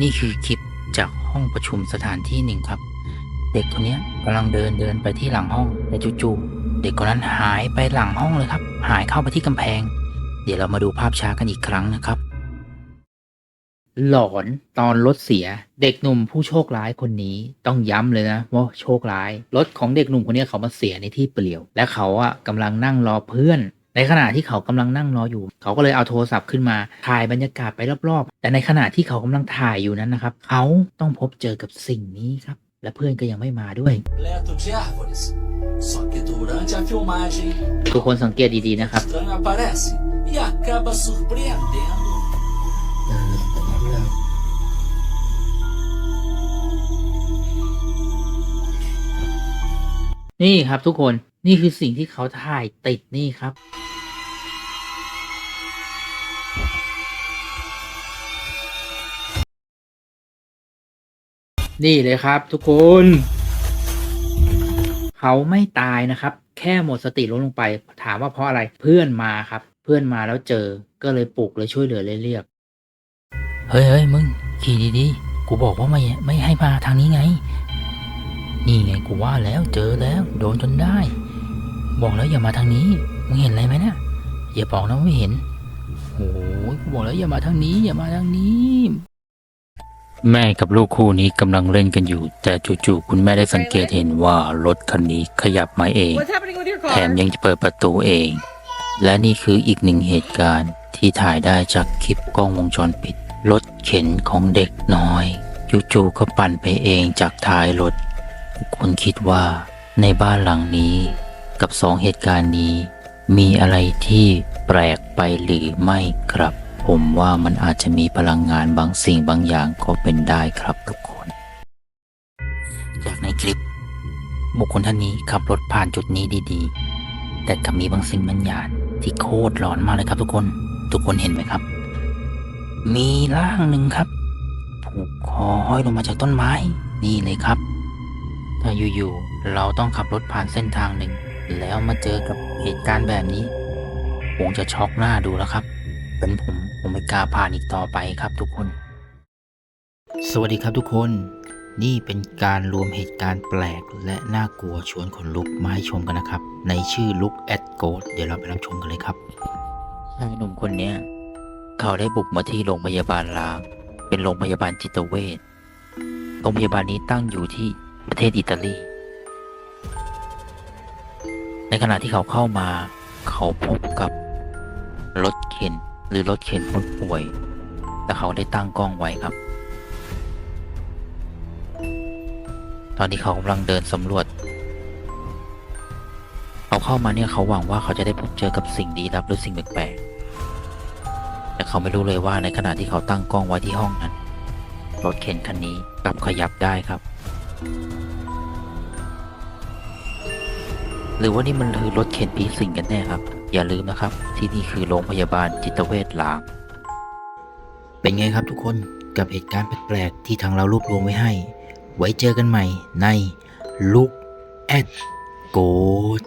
นี่คือคลิปจากห้องประชุมสถานที่หนึ่งครับ เด็กคนนี้กำลังเดินเดินไปที่หลังห้องแต่จู่ๆเด็กคนนั้นหายไปหลังห้องเลยครับ หายเข้าไปที่กำแพง เดี๋ยวเรามาดูภาพช้ากันอีกครั้งนะครับ หลอนตอนรถเสีย เด็กหนุ่มผู้โชคร้ายคนนี้ต้องย้ำเลยนะว่าโชคร้ายรถของเด็กหนุ่มคนนี้เขามาเสียในที่เปลี่ยว และเขาอะกำลังนั่งรอเพื่อน ในขณะที่เขากำลังนั่งรออยู่ เขาก็เลยเอาโทรศัพท์ขึ้นมาถ่ายบรรยากาศไปรอบๆ แต่ในขณะที่เขากำลังถ่ายอยู่นั้นนะครับ เขาต้องพบเจอกับสิ่งนี้ครับ และเพื่อนก็ยังไม่มาด้วย completo de árvores. Só que durante a filmagem, ทุกคนสังเกตดีๆนะครับ o estranho aparece e acaba surpreendendo. นี่ครับทุกคนนี่คือสิ่งที่เขาถ่ายติดนี่ครับ นี่เลยครับ ทุกคน เขาไม่ตายนะครับ แค่หมดสติลงลงไป ถามว่าเพราะอะไรเพื่อนมาครับ เพื่อนมาแล้วเจอ ก็เลยปลุกเลยช่วยเหลือเลยเรียกเฮ้ยเฮ้ยมึงขี่ดีๆ กูบอกว่าไม่ไม่ให้มาทางนี้ไง นี่ไงกูว่าแล้วเจอแล้ว โดนจนได้ บอกแล้วอย่ามาทางนี้มึงเห็นอะไรไหมเนะี่ยอย่าบอกนะไม่เห็นโอ้ยกูบอกแล้วอย่ามาทางนี้ อย่ามาทางนี้ แม่กับลูกคู่นี้กำลังเล่นกันอยู่ แต่จู่ๆคุณแม่ได้สังเกตเห็นว่ารถคันนี้ขยับมาเอง แถมยังจะเปิดประตูเอง และนี่คืออีกหนึ่งเหตุการณ์ที่ถ่ายได้จากคลิปกล้องวงจรปิด รถเข็นของเด็กน้อยจู่ๆก็ปั่นไปเองจากท้ายรถคุณคิดว่า ในบ้านหลังนี้ กับสองเหตุการณ์นี้ มีอะไรที่แปลกไปหรือไม่ครับ ผมว่ามันอาจจะมีพลังงานบางสิ่งบางอย่างก็เป็นได้ครับทุกคน จากในคลิป บุคคลท่านนี้ขับรถผ่านจุดนี้ดีๆ แต่กลับมีบางสิ่งบางอย่างที่โคตรหลอนมากเลยครับทุกคน ทุกคนเห็นไหมครับ มีร่างหนึ่งครับ ผูกคอห้อยลงมาจากต้นไม้นี่เลยครับ ถ้าอยู่ๆเราต้องขับรถผ่านเส้นทางหนึ่ง แล้วมาเจอกับเหตุการณ์แบบนี้ผมจะช็อกหน้าดูแล้วครับ เป็นผม ผมไม่กล้าผ่านอีกต่อไปครับทุกคน สวัสดีครับทุกคน นี่เป็นการรวมเหตุการณ์แปลก และน่ากลัวชวนขนลุกมาให้ชมกันนะครับ ในชื่อ Look at Ghost เดี๋ยวเราไปรับชมกันเลยครับชายหนุ่มคนเนี้ยเขาได้บุกมาที่โรงพยาบาลลางเป็นโรงพยาบาลจิตเวชโรงพยาบาลนี้ตั้งอยู่ที่ประเทศอิตาลี ในขณะที่เขาเข้ามา เขาพบกับรถเข็น รือรถเข็นคนป่วยและเขาได้ตั้งกล้องไว้ครับ ตอนที่เขากำลังเดินสำรวจ เขาเข้ามาเนี่ยเขาหวังว่าเขาจะได้พบเจอกับสิ่งลี้ลับหรือสิ่งแปลกๆแต่เขาไม่รู้เลยว่าในขณะที่เขาตั้งกล้องไว้ที่ห้องนั้น รถเข็นคันนี้กลับขยับได้ครับหรือว่านี่มันคือรถเข็นผีสิงกันแน่ครับอย่าลืมนะครับ ที่นี่คือโรงพยาบาลจิตเวชหลาง เป็นไงครับทุกคนกับเหตุการณ์แปลกๆที่ทางเรารวบรวมไว้ให้ ไว้เจอกันใหม่ในลุกแอดโกด